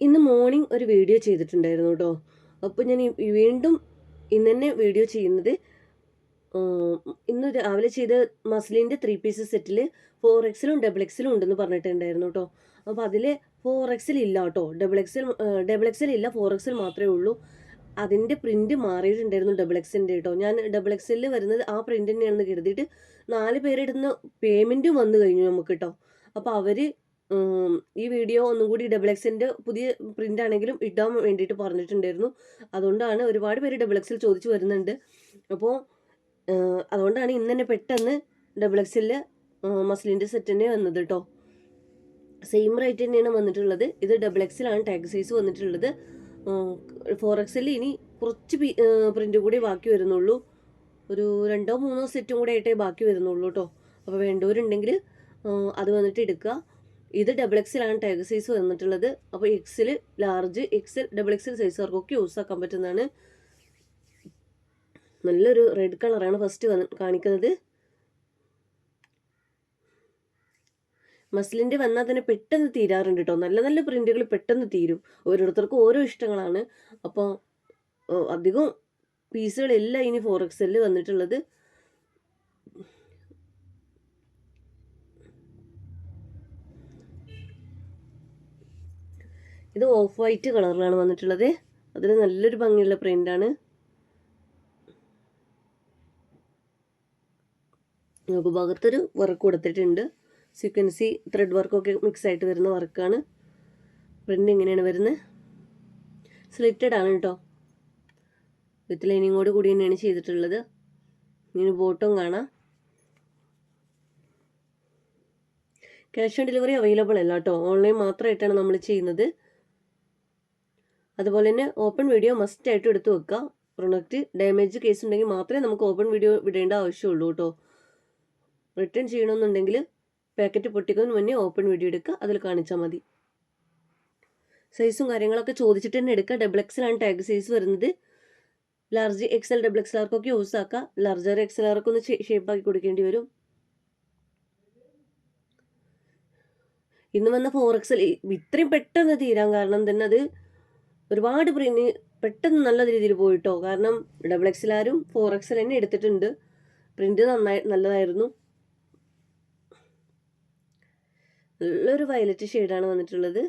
ഇന്ന് മോർണിംഗ് ഒരു വീഡിയോ ചെയ്തിട്ടുണ്ടായിരുന്നു കേട്ടോ അപ്പോൾ ഞാൻ വീണ്ടും ഇന്ന് തന്നെ വീഡിയോ ചെയ്യുന്നത് ഇന്ന് രാവിലെ ചെയ്ത മസ്ലിന്റെ ത്രീ പീസ് സെറ്റിൽ ഫോർ എക്സിലും ഡബിൾ എക്സിലും ഉണ്ടെന്ന് പറഞ്ഞിട്ടുണ്ടായിരുന്നു കേട്ടോ അപ്പോൾ അതിൽ ഫോർ എക്സിൽ ഇല്ല കേട്ടോ ഡബിൾ എക്സിൽ ഡബിൾ എക്സിൽ ഇല്ല ഫോർ എക്സിൽ മാത്രമേ ഉള്ളൂ. അതിന്റെ പ്രിന്റ് മാറിയിട്ടുണ്ടായിരുന്നു ഡബിൾ എക്സിന്റെ കേട്ടോ ഞാൻ ഡബിൾ എക്സിൽ വരുന്നത് ആ പ്രിന്റ് തന്നെയാണെന്ന് കരുതിയിട്ട് നാല് പേരിടുന്ന പേയ്മെന്റും വന്നു കഴിഞ്ഞു നമുക്ക് കേട്ടോ അപ്പോൾ അവർ ഈ വീഡിയോ ഒന്നും കൂടി ഡബിൾ എക്സിന്റെ പുതിയ പ്രിന്റ് ആണെങ്കിലും ഇടാൻ വേണ്ടിയിട്ട് പറഞ്ഞിട്ടുണ്ടായിരുന്നു. അതുകൊണ്ടാണ് ഒരുപാട് പേര് ഡബിൾ എക്സിൽ ചോദിച്ചു വരുന്നുണ്ട്. അപ്പോൾ അതുകൊണ്ടാണ് ഇന്ന് തന്നെ പെട്ടെന്ന് ഡബിൾ എക്സിൽ മസ്ലിന്റെ സെറ്റ് തന്നെ വന്നത് കേട്ടോ സെയിം റേറ്റ് തന്നെയാണ് വന്നിട്ടുള്ളത്. ഇത് ഡബിൾ എക്സിലാണ് ടാഗ് സൈസ് വന്നിട്ടുള്ളത്. ഫോർ എക്സിൽ ഇനി കുറച്ച് പ്രിന്റ് കൂടി ബാക്കി വരുന്നുള്ളൂ. ഒരു രണ്ടോ മൂന്നോ സെറ്റും കൂടി ആയിട്ടേ ബാക്കി വരുന്നുള്ളൂ കേട്ടോ അപ്പോൾ വേണ്ടവരുണ്ടെങ്കിൽ അത് വന്നിട്ട് എടുക്കുക. ഇത് ഡബിൾ എക്സിലാണ് ടൈഗർ സൈസ് വന്നിട്ടുള്ളത്. അപ്പോൾ എക്സിൽ ലാർജ് എക്സിൽ ഡബിൾ എക്സൽ സൈസുകാർക്കൊക്കെ യൂസ് ആക്കാൻ പറ്റുന്നതാണ്. നല്ലൊരു റെഡ് കളറാണ് ഫസ്റ്റ് കാണിക്കുന്നത്. മസ്ലിന്റെ വന്നാൽ തന്നെ പെട്ടെന്ന് തീരാറുണ്ട് കേട്ടോ നല്ല നല്ല പ്രിന്റുകൾ പെട്ടെന്ന് തീരും. ഓരോരുത്തർക്കും ഓരോ ഇഷ്ടങ്ങളാണ്. അപ്പോൾ അധികം പീസുകളെല്ലാം ഇനി ഫോർ എക്സലിൽ വന്നിട്ടുള്ളത്. ഇത് ഓഫ് വൈറ്റ് കളറിലാണ് വന്നിട്ടുള്ളത്. അതിൽ നല്ലൊരു ഭംഗിയുള്ള പ്രിന്റാണ് നമുക്ക് ഭാഗത്തൊരു വർക്ക് കൊടുത്തിട്ടുണ്ട്. സീക്വൻസി ത്രെഡ് വർക്കൊക്കെ മിക്സ് ആയിട്ട് വരുന്ന വർക്കാണ് പ്രിന്റ് ഇങ്ങനെയാണ് വരുന്നത്. സ്ലിറ്റഡ് ആണ് കേട്ടോ വിത്ത് ലൈനിങ്ങോട് കൂടി തന്നെയാണ് ചെയ്തിട്ടുള്ളത്. ഇനി ബോട്ടും കാണാം. ക്യാഷ് ഓൺ ഡെലിവറി അവൈലബിൾ അല്ല കേട്ടോ ഓൺലൈൻ മാത്രമായിട്ടാണ് നമ്മൾ ചെയ്യുന്നത്. അതുപോലെ തന്നെ ഓപ്പൺ വീഡിയോ മസ്റ്റ് ആയിട്ട് എടുത്തു വെക്കുക. പ്രൊഡക്റ്റ് ഡാമേജ് കേസ് ഉണ്ടെങ്കിൽ മാത്രമേ നമുക്ക് ഓപ്പൺ വീഡിയോ വിടേണ്ട ആവശ്യമുള്ളൂ കേട്ടോ. റിട്ടേൺ ചെയ്യണമെന്നുണ്ടെങ്കിൽ പാക്കറ്റ് പൊട്ടിക്കുന്നതിന് മുന്നേ ഓപ്പൺ വീഡിയോ എടുക്കുക. അതിൽ കാണിച്ചാൽ മതി. സൈസും കാര്യങ്ങളൊക്കെ ചോദിച്ചിട്ട് തന്നെ എടുക്കുക. ഡബിൾ എക്സലാണ് ടാഗ് സൈസ് വരുന്നത്. ലാർജ് എക്സൽ ഡബിൾ എക്സൽ ആർക്കൊക്കെ യൂസ് ആക്കുക ലാർജർ എക്സൽ ആർക്ക് ഒന്ന് ഷേപ്പ് ആക്കി കൊടുക്കേണ്ടി വരും. ഇന്ന് വന്ന ഫോർ എക്സൽ ഇത്രയും പെട്ടെന്ന് തീരാൻ കാരണം തന്നെ അത് ഒരുപാട് പ്രീമിയം പെട്ടെന്ന് നല്ല രീതിയിൽ പോയിട്ടോ. കാരണം ഡബിൾ എക്സിലാരും ഫോർ എക്സൽ തന്നെ എടുത്തിട്ടുണ്ട്. പ്രിന്റ് നന്നായി നല്ലതായിരുന്നു. നല്ലൊരു വയലറ്റ് ഷെയ്ഡാണ് വന്നിട്ടുള്ളത്.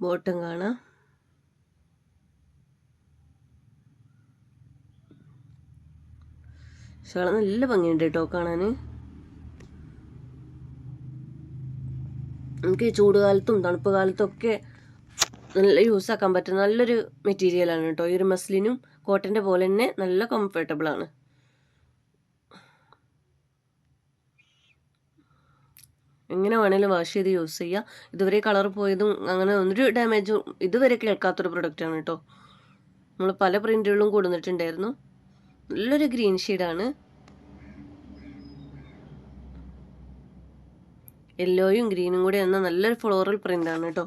ബോട്ടം കാണാം. ഷാള നല്ല ഭംഗിയുണ്ട് കേട്ടോ കാണാൻ. നമുക്ക് ചൂടുകാലത്തും തണുപ്പ് കാലത്തും ഒക്കെ നല്ല യൂസ് ആക്കാൻ പറ്റുന്ന നല്ലൊരു മെറ്റീരിയലാണ് കേട്ടോ. ഈ ഒരു മസ്ലിനും കോട്ടന്റെ പോലെ തന്നെ നല്ല കംഫർട്ടബിൾ ആണ്. എങ്ങനെ വേണേലും വാഷ് ചെയ്ത് യൂസ് ചെയ്യുക ഇതുവരെ കളർ പോയതും അങ്ങനെ ഒരു ഡാമേജും ഇതുവരെ കേൾക്കാത്തൊരു പ്രൊഡക്റ്റാണ് കേട്ടോ. നമ്മൾ പല പ്രിന്റുകളും കൊടുത്തിട്ടുണ്ടായിരുന്നു. നല്ലൊരു ഗ്രീൻ ഷെയ്ഡാണ് യെല്ലോയും ഗ്രീനും കൂടി എന്ന നല്ലൊരു ഫ്ലോറൽ പ്രിന്റാണ് കേട്ടോ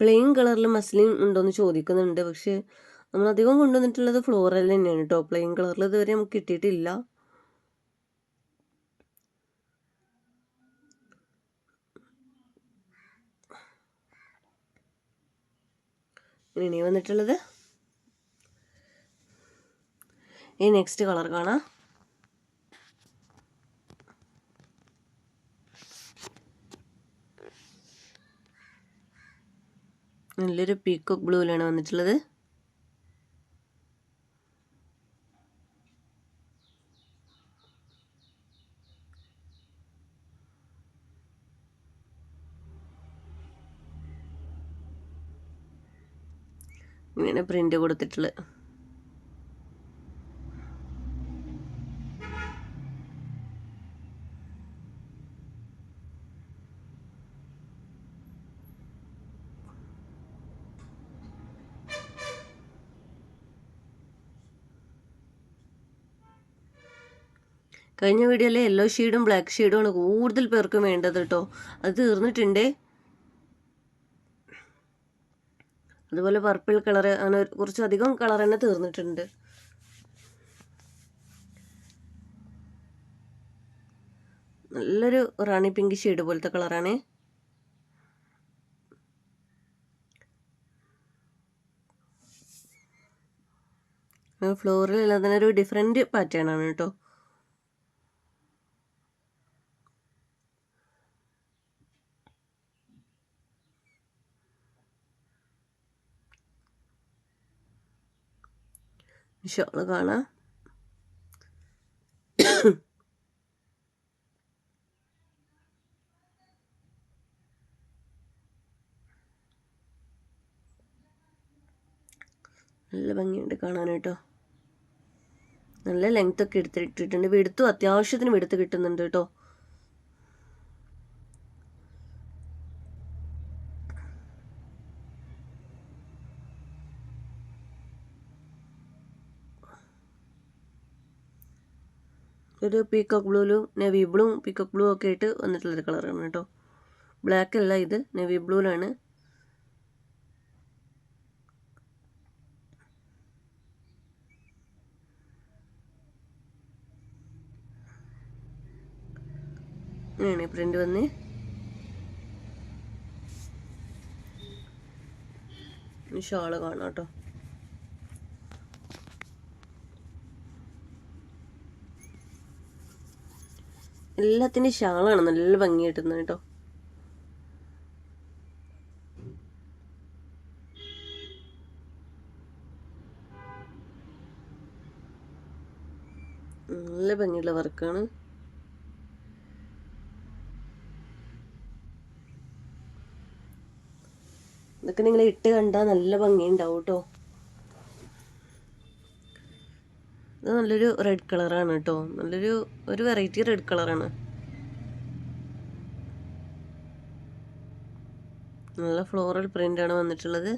പ്ലെയിൻ കളറിൽ മസ്ലിൻ ഉണ്ടോയെന്ന് ചോദിക്കുന്നുണ്ട്. പക്ഷേ നമ്മൾ അധികം കൊണ്ടുവന്നിട്ടുള്ളത് ഫ്ലോറൽ തന്നെയാണ് കേട്ടോ പ്ലെയിൻ കളറിൽ ഇതുവരെ നമുക്ക് കിട്ടിയിട്ടില്ല. ഇനി വന്നിട്ടുള്ളത്? ഈ നെക്സ്റ്റ് കളർ കാണാം. നല്ലൊരു പീക്കോക്ക് ബ്ലൂവിലാണ് വന്നിട്ടുള്ളത്. ഇങ്ങനെ പ്രിന്റ് കൊടുത്തിട്ടുള്ളത് കഴിഞ്ഞ വീഡിയോയിലെ യെല്ലോ ഷെയ്ഡും ബ്ലാക്ക് ഷെയ്ഡുമാണ് കൂടുതൽ പേർക്കും വേണ്ടത് കേട്ടോ അത് തീർന്നിട്ടുണ്ടേ. അതുപോലെ പർപ്പിൾ കളർ അങ്ങനെ കുറച്ചധികം കളർ തന്നെ തീർന്നിട്ടുണ്ട്. നല്ലൊരു റാണി പിങ്ക് ഷെയ്ഡ് പോലത്തെ കളറാണ് ഫ്ലോറിൽ അതിനൊരു ഒരു ഡിഫറെന്റ് പാറ്റേൺ ആണ് കേട്ടോ ഷോൾ കാണാം. നല്ല ഭംഗിയുണ്ട് കാണാൻ കേട്ടോ നല്ല ലെങ്ത് ഒക്കെ എടുത്തിട്ടിട്ടുണ്ട്. വെടുത്തും അത്യാവശ്യത്തിന് വെടുത്ത് കിട്ടുന്നുണ്ട് കേട്ടോ. ഒരു പീക്കോക്ക് ബ്ലൂലും നെവി ബ്ലൂവും പീക്കോക്ക് ബ്ലൂ ഒക്കെ ആയിട്ട് വന്നിട്ടുള്ളൊരു കളറാണ് കേട്ടോ ബ്ലാക്ക് അല്ല ഇത് നെവി ബ്ലൂവിലാണ് ഇങ്ങനെയാണ് പ്രിന്റ് വന്ന്. ഷോൾ കാണാം കേട്ടോ എല്ലാത്തിന്റെ ഷാളാണ്. നല്ല ഭംഗി കിട്ടുന്നത് കേട്ടോ. നല്ല ഭംഗിയുള്ള വർക്കാണ്. ഇതൊക്കെ നിങ്ങൾ ഇട്ട് കണ്ടാൽ നല്ല ഭംഗിയുണ്ടാവും കേട്ടോ. ഇത് നല്ലൊരു റെഡ് കളറാണ് കേട്ടോ നല്ലൊരു ഒരു വെറൈറ്റി റെഡ് കളറാണ് നല്ല ഫ്ലോറൽ പ്രിന്റ് ആണ് വന്നിട്ടുള്ളത്.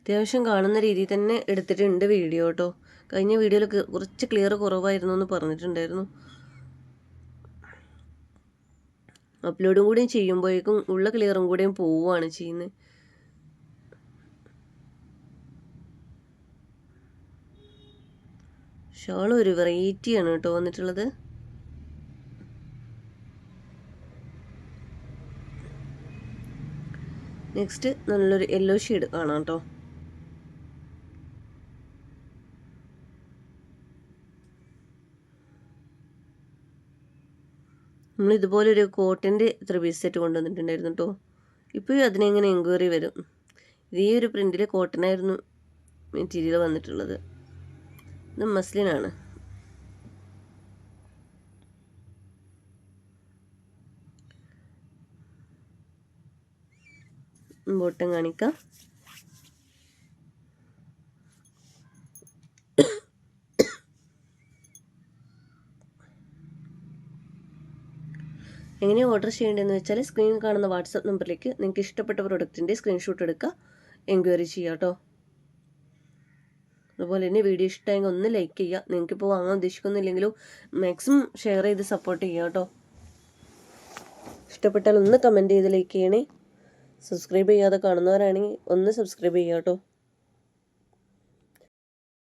അത്യാവശ്യം കാണുന്ന രീതിയിൽ തന്നെ എടുത്തിട്ടുണ്ട് വീഡിയോ കേട്ടോ കഴിഞ്ഞ വീഡിയോയിൽ കുറച്ച് ക്ലിയർ കുറവായിരുന്നു എന്ന് പറഞ്ഞിട്ടുണ്ടായിരുന്നു. അപ്ലോഡും കൂടി ചെയ്യുമ്പോഴേക്കും ഉള്ള ക്ലിയറും കൂടിയും പോവുകയാണ് ചെയ്യുന്നത് ഷോൾ ഒരു വെറൈറ്റിയാണ് കേട്ടോ വന്നിട്ടുള്ളത്. നെക്സ്റ്റ് നല്ലൊരു യെല്ലോ ഷെയ്ഡ് കാണാം കേട്ടോ. നമ്മൾ ഇതുപോലൊരു കോട്ടന്റെ ത്രീ പീസ് സെറ്റ് കൊണ്ടുവന്നിട്ടുണ്ടായിരുന്നു കേട്ടോ ഇപ്പോഴും അതിനെങ്ങനെ എൻക്വയറി വരും? ഇതേ ഒരു പ്രിന്റിൽ കോട്ടനായിരുന്നു മെറ്റീരിയൽ വന്നിട്ടുള്ളത്. ഇത് മസ്ലിനാണ്. ബോട്ടം കാണിക്കാം. എങ്ങനെ ഓർഡർ ചെയ്യേണ്ടതെന്ന് വെച്ചാൽ സ്ക്രീനിൽ കാണുന്ന വാട്സപ്പ് നമ്പറിലേക്ക് നിങ്ങൾക്ക് ഇഷ്ടപ്പെട്ട പ്രൊഡക്റ്റിന്റെ സ്ക്രീൻഷോട്ട് എടുക്കുക എൻക്വയറി ചെയ്യുക കേട്ടോ അതുപോലെ തന്നെ വീഡിയോ ഇഷ്ടമായെങ്കിൽ ഒന്ന് ലൈക്ക് ചെയ്യുക. നിങ്ങൾക്കിപ്പോൾ വാങ്ങാൻ ഉദ്ദേശിക്കുന്നില്ലെങ്കിലും മാക്സിമം ഷെയർ ചെയ്ത് സപ്പോർട്ട് ചെയ്യുക കേട്ടോ ഇഷ്ടപ്പെട്ടാൽ ഒന്ന് കമന്റ് ചെയ്ത് ലൈക്ക് ചെയ്യണേ. സബ്സ്ക്രൈബ് ചെയ്യാതെ കാണുന്നവരാണെങ്കിൽ ഒന്ന് സബ്സ്ക്രൈബ് ചെയ്യുക കേട്ടോ